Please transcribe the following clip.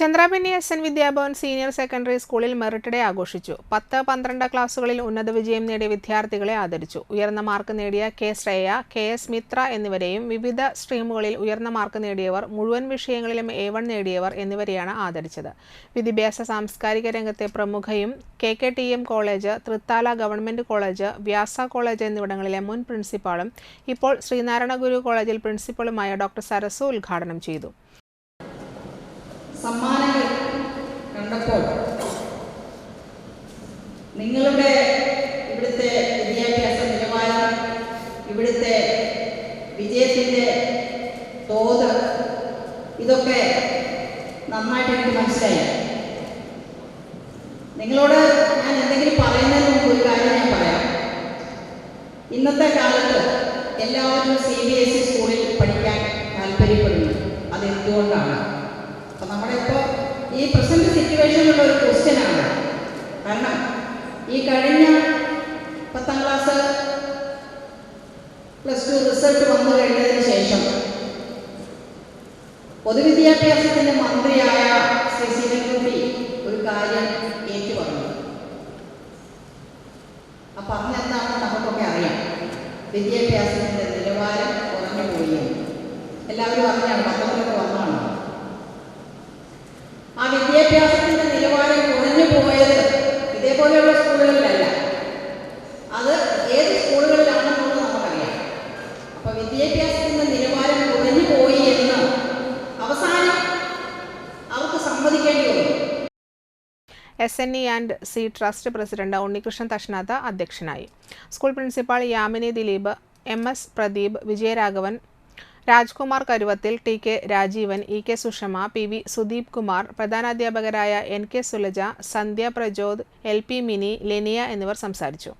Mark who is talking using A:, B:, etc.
A: Chandrapinni S N Vidyabhavan senior secondary സ്കൂളിൽ merit day ആഘോഷിച്ചു. പത്ത് പന്ത്രണ്ട് ക്ലാസുകളിൽ ഉന്നത വിജയം നേടിയ വിദ്യാർത്ഥികളെ ആദരിച്ചു. ഉയർന്ന മാർക്ക് നേടിയ K Shreya K S Mitra എന്നിവരെയും വിവിധ സ്ട്രീമുകളിൽ ഉയർന്ന മാർക്ക് നേടിയവർ മുഴുവൻ വിഷയങ്ങളിലും എ വൺ നേടിയവർ എന്നിവരെയാണ് ആദരിച്ചത്. വിദ്യാഭ്യാസ സാംസ്കാരിക രംഗത്തെ പ്രമുഖയും K K T M college Thrithala government college Vyasa college എന്നിവിടങ്ങളിലെ മുൻ പ്രിൻസിപ്പാളും ഇപ്പോൾ ശ്രീനാരായണ ഗുരു കോളേജിൽ പ്രിൻസിപ്പളുമായ ഡോക്ടർ സരസു ഉദ്ഘാടനം ചെയ്തു.
B: സമ്മാനങ്ങൾ കണ്ടപ്പോൾ നിങ്ങളുടെ ഇവിടുത്തെ വിദ്യാഭ്യാസ നിലവാരം ഇവിടുത്തെ വിജയത്തിന്റെ തോത് ഇതൊക്കെ നന്നായിട്ട് എനിക്ക് മനസ്സിലായി. നിങ്ങളോട് ഞാൻ എന്തെങ്കിലും പറയുന്നതിന് മുമ്പ് ഒരു കാര്യം ഞാൻ പറയാം. ഇന്നത്തെ കാലത്ത് എല്ലാവരും സി ബി എസ് ഇ ഇപ്പോൾ ഈ പ്രസന്റ് സിറ്റുവേഷനിലുള്ള ഒരു ക്വസ്റ്റ്യനാണ് കാരണം ഈ കഴിഞ്ഞ പത്താം ക്ലാസ് പ്ലസ് ടു റിസൾട്ട് വന്നു കഴിഞ്ഞതിന് ശേഷം പൊതുവിദ്യാഭ്യാസത്തിന്റെ മന്ത്രിയായ ശ്രീ ശിവൻകുട്ടി ഒരു കാര്യം ഏറ്റു പറഞ്ഞു ആ പറഞ്ഞെന്താണെന്ന് നമുക്കൊക്കെ അറിയാം. വിദ്യാഭ്യാസത്തിന്റെ നിലവാരം കുറഞ്ഞു പോയി എല്ലാവരും അറിഞ്ഞാണ് പത്രത്തിലൊക്കെ വന്നതാണ് ആ വിദ്യാഭ്യാസത്തിന്റെ നിലവാരം കുറഞ്ഞു പോയത് ഇതേപോലെയുള്ള സ്കൂളുകളിലല്ല. അത് ഏത് സ്കൂളുകളിലാണെന്നുള്ളത് നമുക്കറിയാം. അപ്പൊ വിദ്യാഭ്യാസത്തിന്റെ നിലവാരം കുറഞ്ഞു പോയി എന്ന് അവസാനം അവർക്ക് സമ്മതിക്കേണ്ടി വന്നു.
A: S N E and C trust president Unnikrishnan Thashnatha അധ്യക്ഷനായി. School principal Yamini Dileep M S Pradeep Vijayaraghavan Rajkumar Karuvathil T K Rajeevan E K Sushama P V Sudeep Kumar പ്രധാനാധ്യാപകരായ N K Sulaja Sandhya Prajod L P Mini Lenia എന്നിവർ സംസാരിച്ചു.